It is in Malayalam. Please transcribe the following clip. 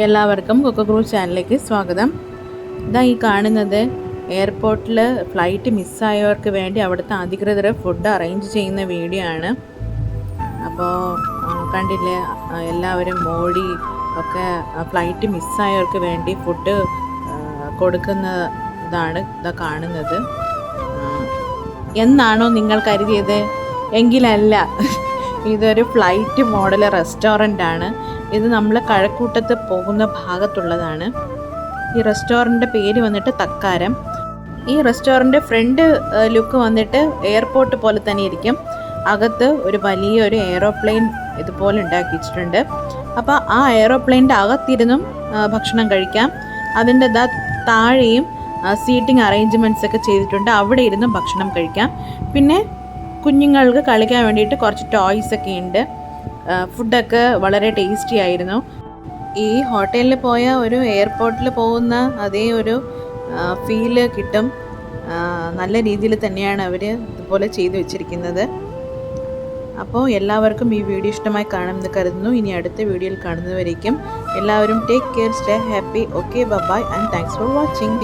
എല്ലാവർക്കും കൊക്ക ക്രൂസ് ചാനലിലേക്ക് സ്വാഗതം. ഇതാ ഈ കാണുന്നത് എയർപോർട്ടിൽ ഫ്ലൈറ്റ് മിസ്സായവർക്ക് വേണ്ടി അവിടുത്തെ അധികൃതർ ഫുഡ് അറേഞ്ച് ചെയ്യുന്ന വീഡിയോ ആണ്. അപ്പോൾ കണ്ടില്ലേ എല്ലാവരും മോഡി ഒക്കെ ഫ്ലൈറ്റ് മിസ്സായവർക്ക് വേണ്ടി ഫുഡ് കൊടുക്കുന്ന ഇതാണ് ഇതാ കാണുന്നത്. എന്നാണോ നിങ്ങൾ കരുതിയത്? എങ്കിലല്ല. ഇതൊരു ഫ്ലൈറ്റ് മോഡൽ റെസ്റ്റോറന്റ് ആണ്. ഇത് നമ്മൾ കഴക്കൂട്ടത്ത് പോകുന്ന ഭാഗത്തുള്ളതാണ്. ഈ റെസ്റ്റോറന്റിന്റെ പേര് വന്നിട്ട് തക്കാരം. ഈ റെസ്റ്റോറന്റ് ഫ്രണ്ട് ലുക്ക് വന്നിട്ട് എയർപോർട്ട് പോലെ തന്നെ ഇരിക്കും. അകത്ത് ഒരു വലിയൊരു എയറോപ്ലെയിൻ ഇതുപോലെ ഉണ്ടാക്കി വെച്ചിട്ടുണ്ട് അപ്പോൾ ആ എയറോപ്ലെയിന്റെ അകത്തിരുന്നും ഭക്ഷണം കഴിക്കാം. അതിന്റെ ദാ താഴെയും സീറ്റിംഗ് അറേഞ്ച്മെന്റ്സ് ഒക്കെ ചെയ്തിട്ടുണ്ട്. അവിടെ ഇരുന്നും ഭക്ഷണം കഴിക്കാം. പിന്നെ കുഞ്ഞുങ്ങൾക്ക് കളിക്കാൻ വേണ്ടിയിട്ട് കുറച്ച് ടോയ്സ് ഒക്കെ ഉണ്ട്. ഫുഡൊക്കെ വളരെ ടേസ്റ്റി ആയിരുന്നു. ഈ ഹോട്ടലിൽ പോയ ഒരു എയർപോർട്ടിൽ പോകുന്ന അതേ ഒരു ഫീൽ കിട്ടും. നല്ല രീതിയിൽ തന്നെയാണ് അവർ ഇതുപോലെ ചെയ്തു വെച്ചിരിക്കുന്നത്. അപ്പോൾ എല്ലാവർക്കും ഈ വീഡിയോ ഇഷ്ടമായി കാണുമെന്ന് കരുതുന്നു. ഇനി അടുത്ത വീഡിയോയിൽ കാണുന്നവരേക്കും എല്ലാവരും take care stay happy okay bye and thanks for watching